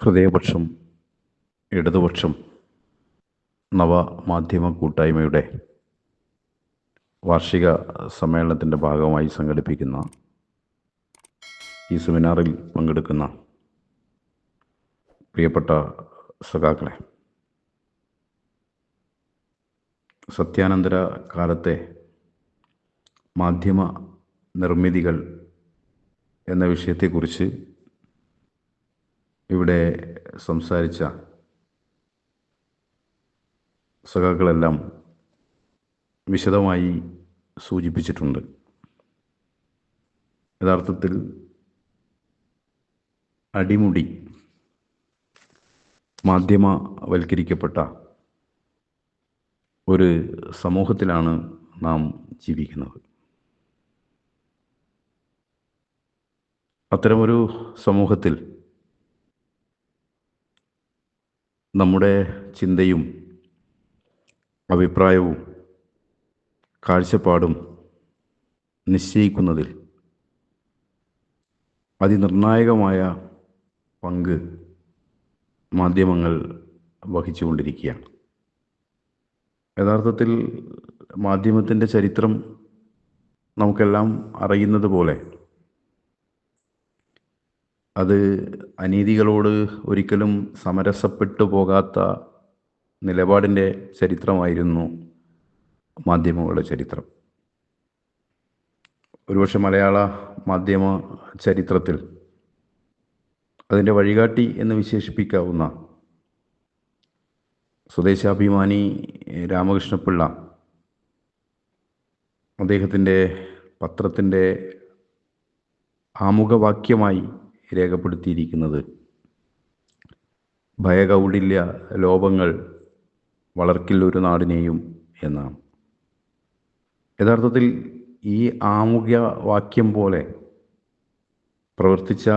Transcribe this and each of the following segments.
ഹൃദയപക്ഷം ഇടതുപക്ഷം നവമാധ്യമ കൂട്ടായ്മയുടെ വാർഷിക സമ്മേളനത്തിന്റെ ഭാഗമായി സംഘടിപ്പിക്കുന്ന ഈ സെമിനാറിൽ പങ്കെടുക്കുന്ന പ്രിയപ്പെട്ട സഖാക്കളെ സത്യാനന്തര കാലത്തെ മാധ്യമ നിർമ്മിതികൾ എന്ന വിഷയത്തെക്കുറിച്ച് ഇവിടെ സംസാരിച്ച സഖാക്കളെല്ലാം വിശദമായി സൂചിപ്പിച്ചിട്ടുണ്ട്. യഥാർത്ഥത്തിൽ അടിമുടി മാധ്യമവൽക്കരിക്കപ്പെട്ട ഒരു സമൂഹത്തിലാണ് നാം ജീവിക്കുന്നത്. അത്തരമൊരു സമൂഹത്തിൽ നമ്മുടെ ചിന്തയും അഭിപ്രായവും കാഴ്ചപ്പാടും നിശ്ചയിക്കുന്നതിൽ അതിനിർണായകമായ പങ്ക് മാധ്യമങ്ങൾ വഹിച്ചുകൊണ്ടിരിക്കുകയാണ്. യഥാർത്ഥത്തിൽ മാധ്യമത്തിന്റെ ചരിത്രം നമുക്കെല്ലാം അറിയുന്നത് പോലെ അത് അനീതികളോട് ഒരിക്കലും സമരസപ്പെട്ടു പോകാത്ത നിലപാടിന്റെ ചരിത്രമായിരുന്നു മാധ്യമങ്ങളുടെ ചരിത്രം. ഒരുപക്ഷെ മലയാള മാധ്യമ ചരിത്രത്തിൽ അതിന്റെ വഴികാട്ടി എന്ന് വിശേഷിപ്പിക്കാവുന്ന സ്വദേശാഭിമാനി രാമകൃഷ്ണപിള്ള അദ്ദേഹത്തിന്റെ പത്രത്തിന്റെ ആമുഖവാക്യമായി രേഖപ്പെടുത്തിയിരിക്കുന്നത്. ഭയകൗടില്യ ലോപങ്ങൾ വളർക്കില്ലൊരു നാടിനെയും എന്നാണ്. യഥാർത്ഥത്തിൽ ഈ ആമുഖ വാക്യം പോലെ പ്രവർത്തിച്ച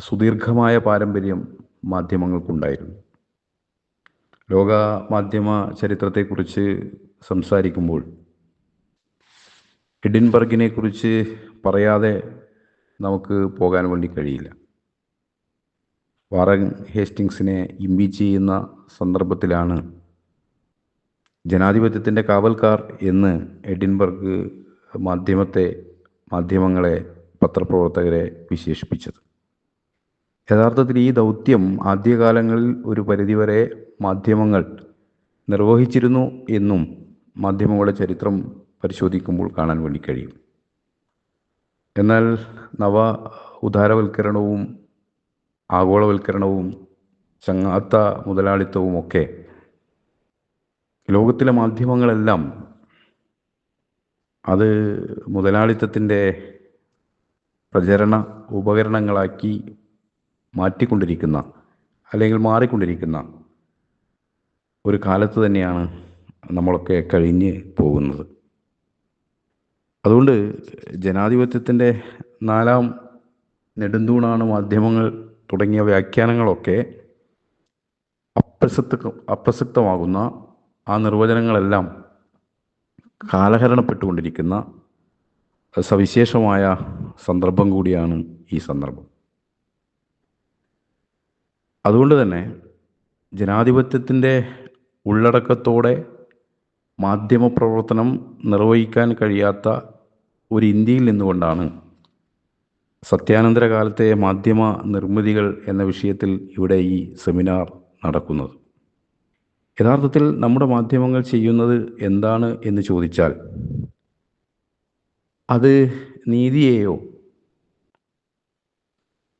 സുദീർഘമായ പാരമ്പര്യം മാധ്യമങ്ങൾക്കുണ്ടായിരുന്നു. ലോക മാധ്യമ ചരിത്രത്തെക്കുറിച്ച് സംസാരിക്കുമ്പോൾ എഡിൻബർഗിനെ കുറിച്ച് പറയാതെ നമുക്ക് പോകാൻ വേണ്ടി കഴിയില്ല. വാറൻ ഹേസ്റ്റിങ്സിനെ ഇമ്പീച്ച് ചെയ്യുന്ന സന്ദർഭത്തിലാണ് ജനാധിപത്യത്തിന്റെ കാവൽക്കാർ എന്ന് എഡിൻബർഗ് മാധ്യമത്തെ മാധ്യമങ്ങളെ പത്രപ്രവർത്തകരെ വിശേഷിപ്പിച്ചത്. യഥാർത്ഥത്തിൽ ഈ ദൗത്യം ആദ്യകാലങ്ങളിൽ ഒരു പരിധിവരെ മാധ്യമങ്ങൾ നിർവഹിച്ചിരുന്നു എന്നും മാധ്യമങ്ങളുടെ ചരിത്രം പരിശോധിക്കുമ്പോൾ കാണാൻ വേണ്ടി കഴിയും. എന്നാൽ നവ ഉദാരവൽക്കരണവും ആഗോളവൽക്കരണവും ചങ്ങാത്ത മുതലാളിത്തവും ഒക്കെ ലോകത്തിലെ മാധ്യമങ്ങളെല്ലാം അത് മുതലാളിത്തത്തിന്റെ പ്രചരണ ഉപകരണങ്ങളാക്കി മാറ്റിക്കൊണ്ടിരിക്കുന്ന അല്ലെങ്കിൽ മാറിക്കൊണ്ടിരിക്കുന്ന ഒരു കാലത്ത് തന്നെയാണ് നമ്മളൊക്കെ കഴിഞ്ഞ് പോകുന്നത്. അതുകൊണ്ട് ജനാധിപത്യത്തിന്റെ നാലാം നെടുന്തൂണാണ് മാധ്യമങ്ങൾ തുടങ്ങിയ വ്യാഖ്യാനങ്ങളൊക്കെ അപ്രസക്ത അപ്രസക്തമാകുന്ന ആ നിർവചനങ്ങളെല്ലാം കാലഹരണപ്പെട്ടുകൊണ്ടിരിക്കുന്ന സവിശേഷമായ സന്ദർഭം കൂടിയാണ് ഈ സന്ദർഭം. അതുകൊണ്ട് തന്നെ ജനാധിപത്യത്തിന്റെ ഉള്ളടക്കത്തോടെ മാധ്യമപ്രവർത്തനം നിർവഹിക്കാൻ കഴിയാത്ത ഒരു ഇന്ത്യയിൽ നിന്നുകൊണ്ടാണ് സത്യാനന്തര കാലത്തെ മാധ്യമ നിർമ്മിതികൾ എന്ന വിഷയത്തിൽ ഇവിടെ ഈ സെമിനാർ നടക്കുന്നത്. യഥാർത്ഥത്തിൽ നമ്മുടെ മാധ്യമങ്ങൾ ചെയ്യുന്നത് എന്താണ് എന്ന് ചോദിച്ചാൽ അത് നീതിയെയോ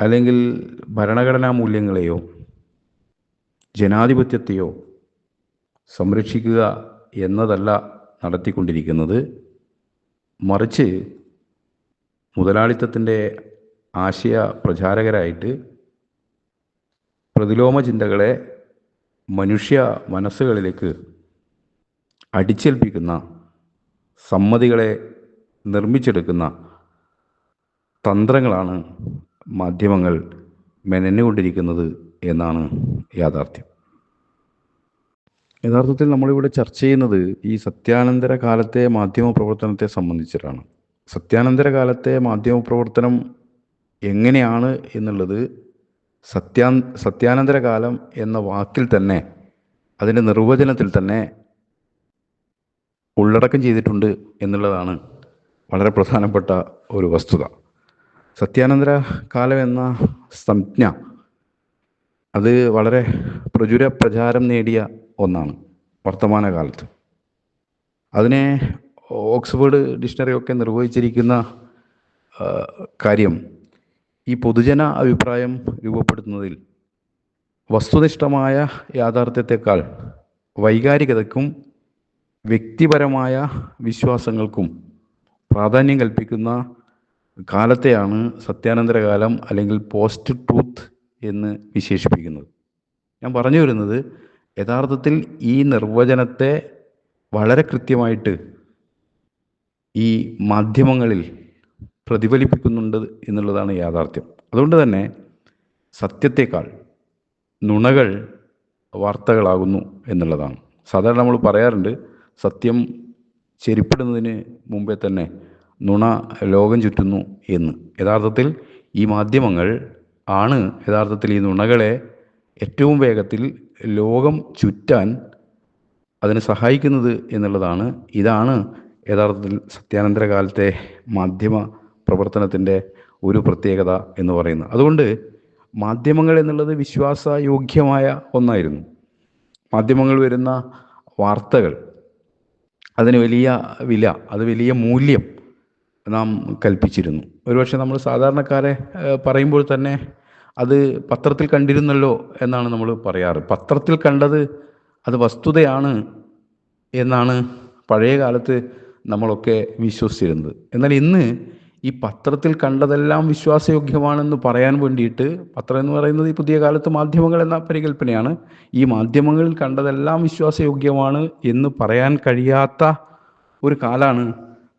അല്ലെങ്കിൽ ഭരണഘടനാ മൂല്യങ്ങളെയോ ജനാധിപത്യത്തെയോ സംരക്ഷിക്കുക എന്നതല്ല നടത്തിക്കൊണ്ടിരിക്കുന്നത്. മറിച്ച് മുതലാളിത്തത്തിന്റെ ആശയ പ്രചാരകരായിട്ട് പ്രതിലോമ ചിന്തകളെ മനുഷ്യ മനസ്സുകളിലേക്ക് അടിച്ചേൽപ്പിക്കുന്ന സമ്മതികളെ നിർമ്മിച്ചെടുക്കുന്ന തന്ത്രങ്ങളാണ് മാധ്യമങ്ങൾ മെനഞ്ഞുകൊണ്ടിരിക്കുന്നത് എന്നാണ് യാഥാർത്ഥ്യം. യഥാർത്ഥത്തിൽ നമ്മളിവിടെ ചർച്ച ചെയ്യുന്നത് ഈ സത്യാനന്തര കാലത്തെ മാധ്യമ പ്രവർത്തനത്തെ സംബന്ധിച്ചിട്ടാണ്. സത്യാനന്തര കാലത്തെ മാധ്യമ പ്രവർത്തനം എങ്ങനെയാണ് എന്നുള്ളത് സത്യാ സത്യാനന്തര കാലം എന്ന വാക്കിൽ തന്നെ അതിന്റെ നിർവചനത്തിൽ തന്നെ ഉള്ളടക്കം ചെയ്തിട്ടുണ്ട് എന്നുള്ളതാണ് വളരെ പ്രധാനപ്പെട്ട ഒരു വസ്തുത. സത്യാനന്തര കാലം എന്ന സംജ്ഞ അത് വളരെ പ്രചുര പ്രചാരം നേടിയ ഒന്നാണ് വർത്തമാനകാലത്ത്. അതിനെ ഓക്സ്ഫോർഡ് ഡിക്ഷണറി ഒക്കെ നിർവഹിച്ചിരിക്കുന്ന കാര്യം ഈ പൊതുജന അഭിപ്രായം രൂപപ്പെടുത്തുന്നതിൽ വസ്തുനിഷ്ഠമായ യാഥാർത്ഥ്യത്തെക്കാൾ വൈകാരികതയ്ക്കും വ്യക്തിപരമായ വിശ്വാസങ്ങൾക്കും പ്രാധാന്യം കൽപ്പിക്കുന്ന കാലത്തെയാണ് സത്യാനന്തര കാലം അല്ലെങ്കിൽ പോസ്റ്റ് ട്രൂത്ത് എന്ന് വിശേഷിപ്പിക്കുന്നത്. ഞാൻ പറഞ്ഞു വരുന്നത് യഥാർത്ഥത്തിൽ ഈ നിർവചനത്തെ വളരെ കൃത്യമായിട്ട് ഈ മാധ്യമങ്ങളിൽ പ്രതിഫലിപ്പിക്കുന്നുണ്ട് എന്നുള്ളതാണ് യാഥാർത്ഥ്യം. അതുകൊണ്ട് തന്നെ സത്യത്തേക്കാൾ നുണകൾ വാർത്തകളാകുന്നു എന്നുള്ളതാണ്. സാധാരണ നമ്മൾ പറയാറുണ്ട് സത്യം ചെരിപ്പെടുന്നതിന് മുമ്പേ തന്നെ നുണ ലോകം ചുറ്റുന്നു എന്ന്. യഥാർത്ഥത്തിൽ ഈ മാധ്യമങ്ങൾ ആണ് യഥാർത്ഥത്തിൽ ഈ നുണകളെ ഏറ്റവും വേഗത്തിൽ ലോകം ചുറ്റാൻ അതിന് സഹായിക്കുന്നത് എന്നുള്ളതാണ്. ഇതാണ് യഥാർത്ഥത്തിൽ സത്യാനന്തര കാലത്തെ മാധ്യമ പ്രവർത്തനത്തിന്റെ ഒരു പ്രത്യേകത എന്ന് പറയുന്നത്. അതുകൊണ്ട് മാധ്യമങ്ങൾ എന്നുള്ളത് വിശ്വാസയോഗ്യമായ ഒന്നായിരുന്നു. മാധ്യമങ്ങൾ വരുന്ന വാർത്തകൾ അതിന് വലിയ വില അത് വലിയ മൂല്യം നാം കൽപ്പിച്ചിരുന്നു. ഒരുപക്ഷെ നമ്മൾ സാധാരണക്കാരെ പറയുമ്പോൾ തന്നെ അത് പത്രത്തിൽ കണ്ടിരുന്നല്ലോ എന്നാണ് നമ്മൾ പറയാറ്. പത്രത്തിൽ കണ്ടത് അത് വസ്തുതയാണ് എന്നാണ് പഴയ കാലത്ത് നമ്മളൊക്കെ വിശ്വസിച്ചിരുന്നത്. എന്നാൽ ഇന്ന് ഈ പത്രത്തിൽ കണ്ടതെല്ലാം വിശ്വാസയോഗ്യമാണെന്ന് പറയാൻ വേണ്ടിയിട്ട് പത്രം എന്ന് പറയുന്നത് ഈ പുതിയ കാലത്ത് മാധ്യമങ്ങൾ എന്ന പരികല്പനയാണ് ഈ മാധ്യമങ്ങളിൽ കണ്ടതെല്ലാം വിശ്വാസയോഗ്യമാണ് എന്ന് പറയാൻ കഴിയാത്ത ഒരു കാലാണ്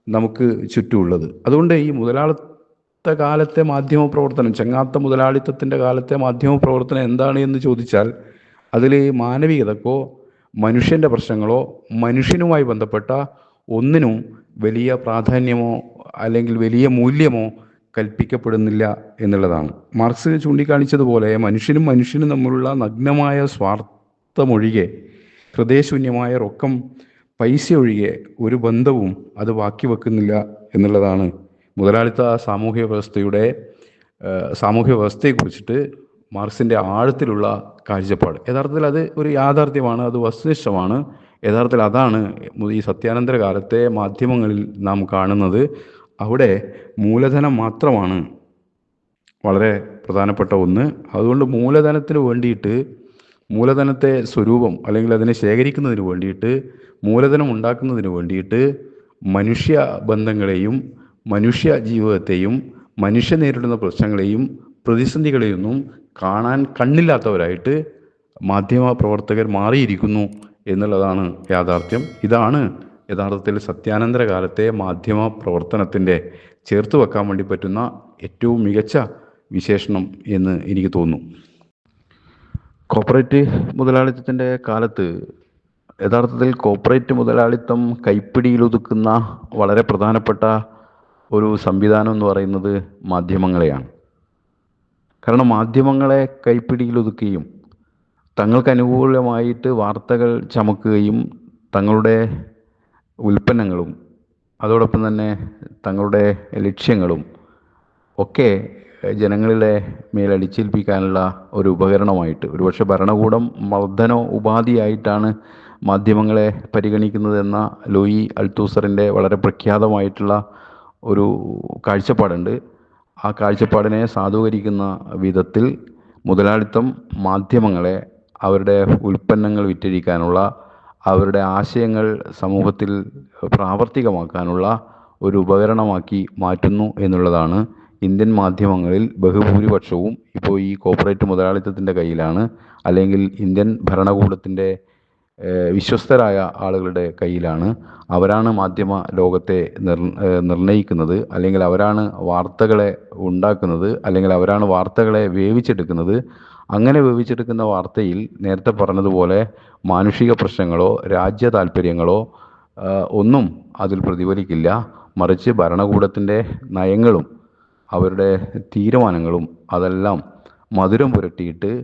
നമുക്ക് ചുറ്റുമുള്ളത്. അതുകൊണ്ട് ഈ മുതലാളിത്ത കാലത്തെ മാധ്യമ പ്രവർത്തനം ചങ്ങാത്ത മുതലാളിത്തത്തിന്റെ കാലത്തെ മാധ്യമ പ്രവർത്തനം എന്താണ് എന്ന് ചോദിച്ചാൽ അതിൽ മാനവികതക്കോ മനുഷ്യന്റെ പ്രശ്നങ്ങളോ മനുഷ്യനുമായി ബന്ധപ്പെട്ട ഒന്നിനും വലിയ പ്രാധാന്യമോ അല്ലെങ്കിൽ വലിയ മൂല്യമോ കൽപ്പിക്കപ്പെടുന്നില്ല എന്നുള്ളതാണ്. മാർക്സ് ചൂണ്ടിക്കാണിച്ചതുപോലെ മനുഷ്യനും മനുഷ്യനും തമ്മിലുള്ള നഗ്നമായ സ്വാർത്ഥമൊഴികെ ഹൃദയശൂന്യമായ റൊക്കം പൈസ ഒഴികെ ഒരു ബന്ധവും അത് ബാക്കി വെക്കുന്നില്ല എന്നുള്ളതാണ് മുതലാളിത്ത സാമൂഹ്യ വ്യവസ്ഥയുടെ സാമൂഹ്യ വ്യവസ്ഥയെക്കുറിച്ചിട്ട് മാർക്സിന്റെ ആഴത്തിലുള്ള കാഴ്ചപ്പാട്. യഥാർത്ഥത്തിൽ അത് ഒരു യാഥാർത്ഥ്യമാണ് അത് വസ്തുനിഷ്ഠമാണ്. യഥാർത്ഥത്തിൽ അതാണ് ഈ സത്യാനന്തര കാലത്തെ മാധ്യമങ്ങളിൽ നാം കാണുന്നത്. അവിടെ മൂലധനം മാത്രമാണ് വളരെ പ്രധാനപ്പെട്ട ഒന്ന്. അതുകൊണ്ട് മൂലധനത്തിന് വേണ്ടിയിട്ട് മൂലധനത്തെ സ്വരൂപം അല്ലെങ്കിൽ അതിനെ ശേഖരിക്കുന്നതിന് വേണ്ടിയിട്ട് മൂലധനം ഉണ്ടാക്കുന്നതിന് വേണ്ടിയിട്ട് മനുഷ്യ ബന്ധങ്ങളെയും മനുഷ്യ ജീവിതത്തെയും മനുഷ്യ നേരിടുന്ന പ്രശ്നങ്ങളെയും പ്രതിസന്ധികളെയൊന്നും കാണാൻ കണ്ണില്ലാത്തവരായിട്ട് മാധ്യമ പ്രവർത്തകർ മാറിയിരിക്കുന്നു എന്നുള്ളതാണ് യാഥാർത്ഥ്യം. ഇതാണ് യഥാർത്ഥത്തിൽ സത്യാനന്തര കാലത്തെ മാധ്യമ പ്രവർത്തനത്തിന്റെ ചേർത്ത് വെക്കാൻ വേണ്ടി പറ്റുന്ന ഏറ്റവും മികച്ച വിശേഷണം എന്ന് എനിക്ക് തോന്നുന്നു. കോപ്പറേറ്റ് മുതലാളിത്തത്തിന്റെ കാലത്ത് യഥാർത്ഥത്തിൽ കോപ്പറേറ്റ് മുതലാളിത്തം കൈപ്പിടിയിലൊതുക്കുന്ന വളരെ പ്രധാനപ്പെട്ട ഒരു സംവിധാനം എന്ന് പറയുന്നത് മാധ്യമങ്ങളെയാണ്. കാരണം മാധ്യമങ്ങളെ കൈപ്പിടിയിലൊതുക്കുകയും തങ്ങൾക്ക് അനുകൂലമായിട്ട് വാർത്തകൾ ചമക്കുകയും തങ്ങളുടെ ഉൽപ്പന്നങ്ങളും അതോടൊപ്പം തന്നെ തങ്ങളുടെ ലക്ഷ്യങ്ങളും ഒക്കെ ജനങ്ങളിലെ മേലടിച്ചേൽപ്പിക്കാനുള്ള ഒരു ഉപകരണമായിട്ട് ഒരുപക്ഷെ ഭരണകൂടം മർദ്ദനോ ഉപാധിയായിട്ടാണ് മാധ്യമങ്ങളെ പരിഗണിക്കുന്നതെന്ന ലൂയി അൽത്തൂസറിന്റെ വളരെ പ്രഖ്യാതമായിട്ടുള്ള ഒരു കാഴ്ചപ്പാടുണ്ട്. ആ കാഴ്ചപ്പാടിനെ സാധൂകരിക്കുന്ന വിധത്തിൽ മുതലാളിത്തം മാധ്യമങ്ങളെ അവരുടെ ഉൽപ്പന്നങ്ങൾ വിറ്റഴിക്കാനുള്ള അവരുടെ ആശയങ്ങൾ സമൂഹത്തിൽ പ്രാവർത്തികമാക്കാനുള്ള ഒരു ഉപകരണമാക്കി മാറ്റുന്നു എന്നുള്ളതാണ് ഇന്ത്യൻ മാധ്യമങ്ങളിൽ ബഹുഭൂരിപക്ഷവും ഇപ്പോൾ ഈ കോർപ്പറേറ്റ് മുതലാളിത്തത്തിന്റെ കയ്യിലാണ്. അല്ലെങ്കിൽ ഇന്ത്യൻ ഭരണകൂടത്തിന്റെ വിശ്വസ്തരായ ആളുകളുടെ കയ്യിലാണ്. അവരാണ് മാധ്യമ ലോകത്തെ നിർ നിർണയിക്കുന്നത്. അല്ലെങ്കിൽ അവരാണ് വാർത്തകളെ ഉണ്ടാക്കുന്നത്. അല്ലെങ്കിൽ അവരാണ് വാർത്തകളെ വേവിച്ചെടുക്കുന്നത്. അങ്ങനെ വേവിച്ചെടുക്കുന്ന വാർത്തയിൽ നേരത്തെ പറഞ്ഞതുപോലെ മാനുഷിക പ്രശ്നങ്ങളോ രാജ്യ താല്പര്യങ്ങളോ ഒന്നും അതിൽ പ്രതിഫലിക്കില്ല. മറിച്ച് ഭരണകൂടത്തിന്റെ നയങ്ങളും അവരുടെ തീരുമാനങ്ങളും അതെല്ലാം മധുരം പുരട്ടിയിട്ട്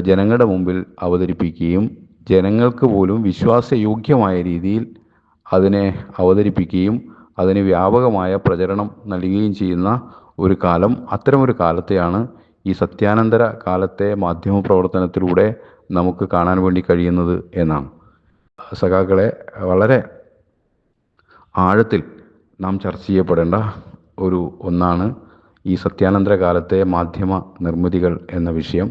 ജനങ്ങളുടെ മുമ്പിൽ അവതരിപ്പിക്കുകയും ജനങ്ങൾക്ക് പോലും വിശ്വാസയോഗ്യമായ രീതിയിൽ അതിനെ അവതരിപ്പിക്കുകയും അതിന് വ്യാപകമായ പ്രചരണം നൽകുകയും ചെയ്യുന്ന ഒരു കാലം അത്തരമൊരു കാലത്തെയാണ് ഈ സത്യാനന്തര കാലത്തെ മാധ്യമ പ്രവർത്തനത്തിലൂടെ നമുക്ക് കാണാൻ വേണ്ടി കഴിയുന്നത് എന്നാണ്. സഖാക്കളെ വളരെ ആഴത്തിൽ നാം ചർച്ച ചെയ്യപ്പെടേണ്ട ഒരു ഒന്നാണ് ഈ സത്യാനന്തര കാലത്തെ മാധ്യമ നിർമ്മിതികൾ എന്ന വിഷയം.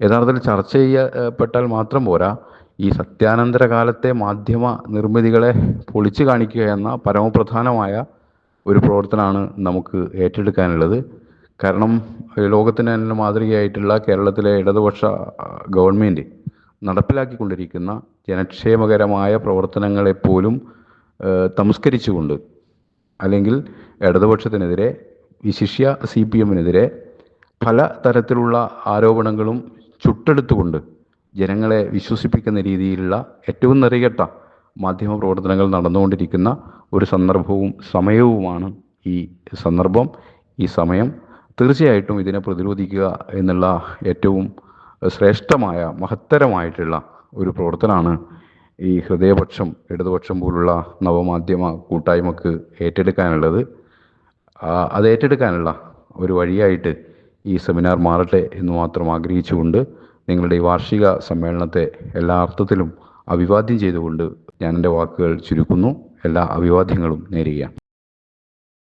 യഥാർത്ഥത്തിൽ ചർച്ച ചെയ്യപ്പെട്ടാൽ മാത്രം പോരാ ഈ സത്യാനന്തര കാലത്തെ മാധ്യമ നിർമ്മിതികളെ പൊളിച്ചു കാണിക്കുക എന്ന പരമപ്രധാനമായ ഒരു പ്രവർത്തനമാണ് നമുക്ക് ഏറ്റെടുക്കാനുള്ളത്. കാരണം ലോകത്തിന് തന്നെ മാതൃകയായിട്ടുള്ള കേരളത്തിലെ ഇടതുപക്ഷ ഗവൺമെന്റ് നടപ്പിലാക്കിക്കൊണ്ടിരിക്കുന്ന ജനക്ഷേമകരമായ പ്രവർത്തനങ്ങളെപ്പോലും തമസ്കരിച്ചുകൊണ്ട് അല്ലെങ്കിൽ ഇടതുപക്ഷത്തിനെതിരെ വിശിഷ്യ സി പി എമ്മിനെതിരെ പല തരത്തിലുള്ള ആരോപണങ്ങളും ചുട്ടെടുത്തുകൊണ്ട് ജനങ്ങളെ വിശ്വസിപ്പിക്കുന്ന രീതിയിലുള്ള ഏറ്റവും നിറയട്ട മാധ്യമ പ്രവർത്തനങ്ങൾ നടന്നുകൊണ്ടിരിക്കുന്ന ഒരു സന്ദർഭവും സമയവുമാണ് ഈ സന്ദർഭം. ഈ സമയം തീർച്ചയായിട്ടും ഇതിനെ പ്രതിരോധിക്കുക എന്നുള്ള ഏറ്റവും ശ്രേഷ്ഠമായ മഹത്തരമായിട്ടുള്ള ഒരു പ്രവർത്തനമാണ് ഈ ഹൃദയപക്ഷം ഇടതുപക്ഷം പോലുള്ള നവമാധ്യമ കൂട്ടായ്മക്ക് ഏറ്റെടുക്കാനുള്ളത്. അത് ഏറ്റെടുക്കാനുള്ള ഒരു വഴിയായിട്ട് ഈ സെമിനാർ മാറട്ടെ എന്ന് മാത്രം ആഗ്രഹിച്ചുകൊണ്ട് നിങ്ങളുടെ ഈ വാർഷിക സമ്മേളനത്തെ എല്ലാ അർത്ഥത്തിലും അഭിവാദ്യം ചെയ്തുകൊണ്ട് ഞാൻ എന്റെ വാക്കുകൾ ചുരുക്കുന്നു. എല്ലാ അഭിവാദ്യങ്ങളും നേരുകയാണ്.